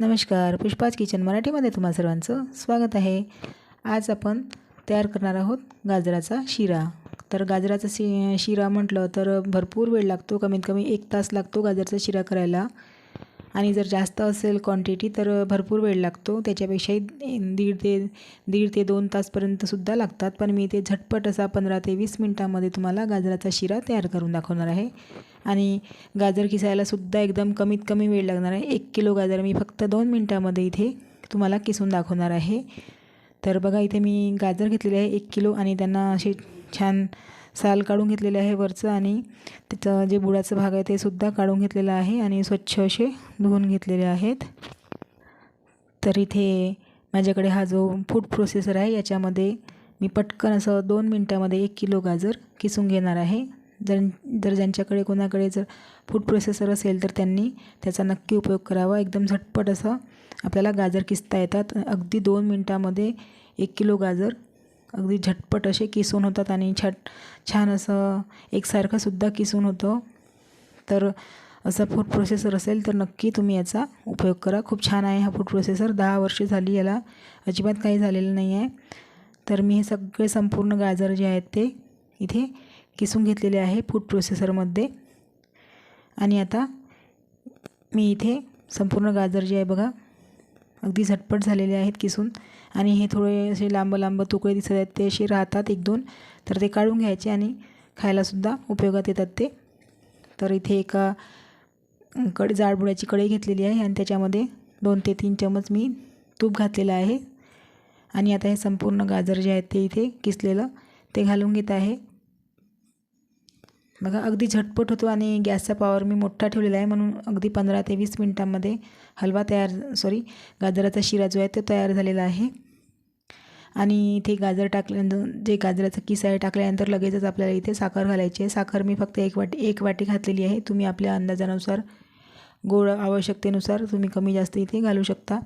नमस्कार पुष्पाज किचन मराठीमध्ये तुम्हा सर्वांचं स्वागत आहे. आज आपण तयार करणार आहोत गाजराचा शिरा. तर गाजराचा शि शिरा म्हटलं तर भरपूर वेळ लागतो कमीत कमी एक तास लागतो गाजराचा शिरा करायला. आणि जर जास्त असेल क्वांटिटी तर भरपूर वेळ लागतो त्याच्यापेक्षाही दीड ते दीड ते दोन तासपर्यंतसुद्धा लागतात. पण मी ते झटपट असा पंधरा ते वीस मिनटामध्ये तुम्हाला गाजराचा शिरा तयार करून दाखवणार आहे. आणि गाजर किसायलासुद्धा एकदम कमीत कमी वेळ लागणार आहे. एक किलो गाजर मी फक्त दोन मिनटामध्ये इथे तुम्हाला किसून दाखवणार आहे. तर बघा इथे मी गाजर घेतलेले आहे एक किलो आणि त्यांना असे छान साल काढून घेतलेले आहे वरचं आणि त्याचं जे बुडाचं भाग आहे ते सुद्धा काढून घेतलेलं आहे आणि स्वच्छ असे धुवून घेतलेले आहेत. तर इथे माझ्याकडे हा जो फूड प्रोसेसर आहे याच्यामध्ये मी पटकन असं दोन मिनटामध्ये एक किलो गाजर किसून घेणार आहे. जर जर ज्यांच्याकडे कोणाकडे जर फूड प्रोसेसर असेल तर त्यांनी त्याचा नक्की उपयोग करावा. एकदम झटपट असं आपल्याला गाजर किसता येतात. अगदी दोन मिनटामध्ये एक किलो गाजर अगदी झटपट असे किसून होतात आणि छट छान असं एकसारखंसुद्धा किसून होतं. तर असा फूड प्रोसेसर असेल तर नक्की तुम्ही याचा उपयोग करा. खूप छान आहे हा फूड प्रोसेसर दहा वर्ष झाली याला. अजिबात काही झालेलं नाही आहे तर मी हे सगळे संपूर्ण गाजर जे आहेत ते इथे किसून घेतलेले आहे फूड प्रोसेसरमध्ये आणि आता मी इथे संपूर्ण गाजर जे आहे बघा अगदी झटपट झालेले आहेत किसून. आणि हे थोडे असे लांब लांब तुकडे दिसत आहेत ते असे राहतात एक दोन. तर ते काढून घ्यायचे आणि खायलासुद्धा उपयोगात येतात ते. तर इथे एका कड जाडबुड्याची कढई घेतलेली आहे आणि त्याच्यामध्ये दोन ते तीन चमच मी तूप घातलेलं आहे. आणि आता हे संपूर्ण गाजर जे आहेत ते इथे किसलेलं ते घालून घेत आहे. बघा अगदी झटपट होतो आणि गॅसचा पॉवर मी मोठा ठेवलेला आहे. म्हणून अगदी पंधरा ते वीस मिनटांमध्ये हलवा तयार सॉरी गाजराचा शिरा जो आहे तो तयार झालेला आहे. आणि इथे गाजर टाकल्यानंतर जे गाजराचा किस आहे टाकल्यानंतर लगेचच आपल्याला इथे साखर घालायची आहे. साखर मी फक्त एक वाटी एक वाटी घातलेली आहे. तुम्ही आपल्या अंदाजानुसार गोड आवश्यकतेनुसार तुम्ही कमी जास्त इथे घालू शकता.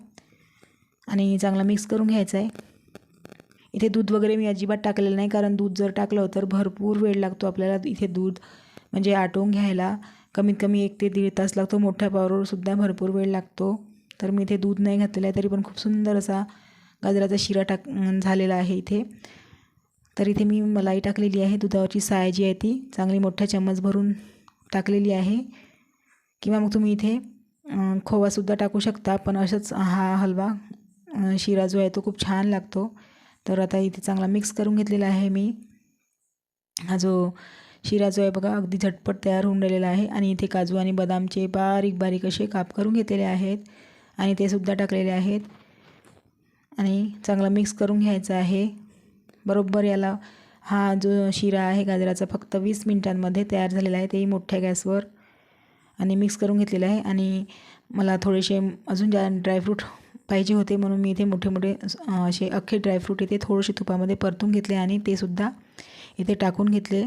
आणि चांगला मिक्स करून घ्यायचा आहे. इथे दूध वगैरे मी अजिबात टाकलेलं नाही कारण दूध जर टाकलं तर भरपूर वेळ लागतो आपल्याला इथे दूध म्हणजे आटवून घ्यायला. कमीत कमी एक ते दीड तास लागतो मोठ्या पावरवरसुद्धा भरपूर वेळ लागतो. तर मी इथे दूध नाही घातलेलं आहे तरी पण खूप सुंदर असा गाजराचा शिरा टाक झालेला आहे इथे. तर इथे मी मलाई टाकलेली आहे दुधावरची साय जी आहे ती चांगली मोठ्या चम्मच भरून टाकलेली आहे. किंवा मग तुम्ही इथे खोवासुद्धा टाकू शकता पण असंच हा हलवा शिरा जो आहे तो खूप छान लागतो. तर आता इथे चांगला मिक्स करून घेतलेला आहे मी. हा जो शिरा जो आहे बघा अगदी झटपट तयार होऊन राहिलेला आहे. आणि इथे काजू आणि बदामचे बारीक बारीक असे काप करून घेतलेले आहेत. आणि ते सुद्धा टाकलेले आहेत. आणि चांगला मिक्स करून घ्यायचा आहे. बरोबर याला हा जो शिरा आहे गाजराचा फक्त वीस मिनटांमध्ये तयार झालेला आहे. तेही मोठ्या गॅसवर. आणि मिक्स करून घेतलेलं आहे. आणि मला थोडेसे अजून जा ड्रायफ्रूट पाहिजे होते म्हणून मी इथे मोठे मोठे असे अख्खे ड्रायफ्रूट इथे थोडेसे तुपामध्ये परतून घेतले आणि ते सुद्धा इथे टाकून घेतले.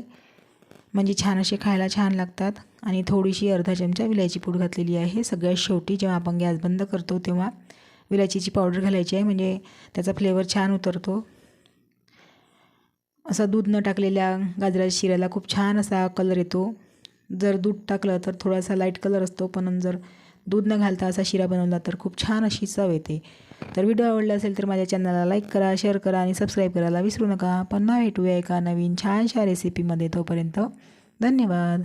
म्हणजे छान असे खायला छान लागतात. आणि थोडीशी अर्धा चमचा विलायची पूड घातलेली आहे. सगळ्यात शेवटी जेव्हा आपण गॅस बंद करतो तेव्हा विलायचीची पावडर घालायची आहे. म्हणजे त्याचा फ्लेवर छान उतरतो. असा दूध न टाकलेल्या गाजराच्या शिऱ्याला खूप छान असा कलर येतो. जर दूध टाकलं तर थोडासा लाइट कलर असतो. पण जर दूध न घालता असा शिरा बनवला तर खूप छान अशी चव येते. तर व्हिडिओ आवडला असेल तर माझ्या चॅनलला लाईक करा शेअर करा आणि सबस्क्राईब करायला विसरू नका. पुन्हा भेटूया एका नवीन छानशा रेसिपीमध्ये तोपर्यंत धन्यवाद.